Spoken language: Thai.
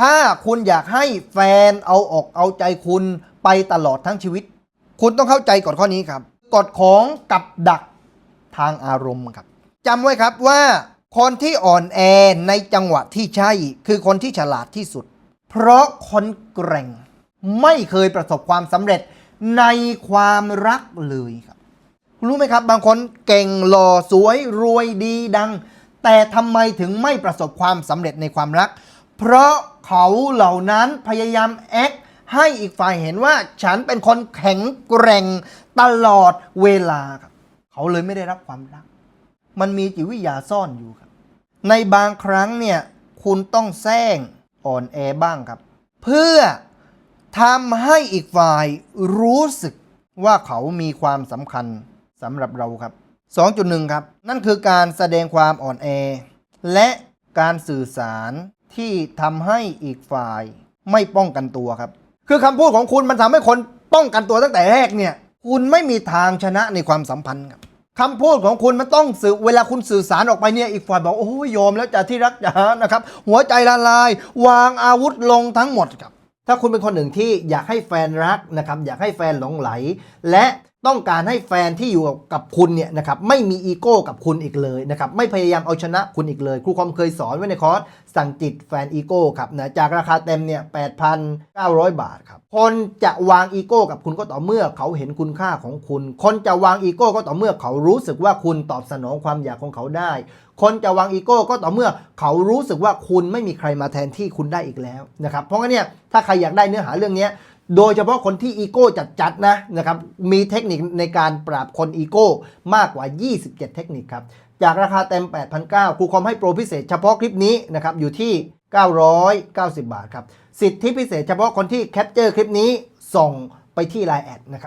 ถ้าคุณอยากให้แฟนเอาอกเอาใจคุณไปตลอดทั้งชีวิต คุณต้องเข้าใจกฎข้อนี้ครับกฎของกับดักทางอารมณ์ครับจำไว้ครับว่าคนที่อ่อนแอในจังหวะที่ใช่ คือคนที่ฉลาดที่สุด เพราะคนแกร่ง ไม่เคยประสบความสำเร็จในความรักเลยครับ รู้ไหมครับ บางคนเก่งหล่อสวยรวยดีดัง แต่ทำไมถึงไม่ประสบความสำเร็จในความรัก เพราะเขาเหล่านั้นพยายามแอคให้อีกฝ่ายเห็นว่าฉันเป็นคนแข็งแกร่งตลอดเวลาครับ เขาเลยไม่ได้รับความรัก มันมีจิตวิทยาซ่อนอยู่ครับ ในบางครั้งเนี่ยคุณต้องแซงอ่อนแอบ้างครับ เพื่อทำให้อีกฝ่ายรู้สึกว่าเขามีความสำคัญสำหรับเราครับ 2.1 ครับ นั่นคือการแสดงความอ่อนแอ และการสื่อสาร ที่ทำให้อีกฝ่ายไม่ป้องกันตัวครับ คือคำพูดของคุณมันทำให้คนป้องกันตัวตั้งแต่แรกเนี่ย คุณไม่มีทางชนะในความสัมพันธ์ครับคำพูดของคุณมันต้องสื่อเวลาคุณสื่อสารออกไปเนี่ยอีกฝ่ายบอกโอ้ยยอมแล้วจะที่รักจ๋านะครับ หัวใจละลาย วางอาวุธลงทั้งหมดครับ ถ้าคุณเป็นคนหนึ่งที่อยากให้แฟนรักนะครับ อยากให้แฟนหลงไหล และ ต้องการให้แฟนที่อยู่กับคุณเนี่ยนะครับไม่มีอีโก้กับคุณอีกเลยนะครับไม่พยายามเอาชนะคุณอีกเลย ครูคอมเคยสอนไว้ในคอร์สสั่งจิตแฟนอีโก้ครับนะจากราคาเต็มเนี่ย8,900 บาทครับคนจะวางอีโก้กับคุณก็ต่อเมื่อเขาเห็นคุณค่าของคุณ คนจะวางอีโก้ก็ต่อเมื่อเขารู้สึกว่าคุณตอบสนองความอยากของเขาได้ คนจะวางอีโก้ก็ต่อเมื่อเขารู้สึกว่าคุณไม่มีใครมาแทนที่คุณได้อีกแล้วนะครับเพราะงั้นเนี่ยถ้าใครอยากได้เนื้อหาเรื่องนี้ โดยเฉพาะคนที่อีโก้จัดๆนะนะครับมีเทคนิคในการปราบคนอีโก้มากกว่า 27 เทคนิคครับ จากราคาเต็ม 8,900ครูคอมให้โปรพิเศษเฉพาะคลิปนี้นะครับอยู่ที่ 990 บาทครับ สิทธิพิเศษเฉพาะคนที่แคปเจอร์คลิปนี้ส่งไปที่ Line แอดนะครับ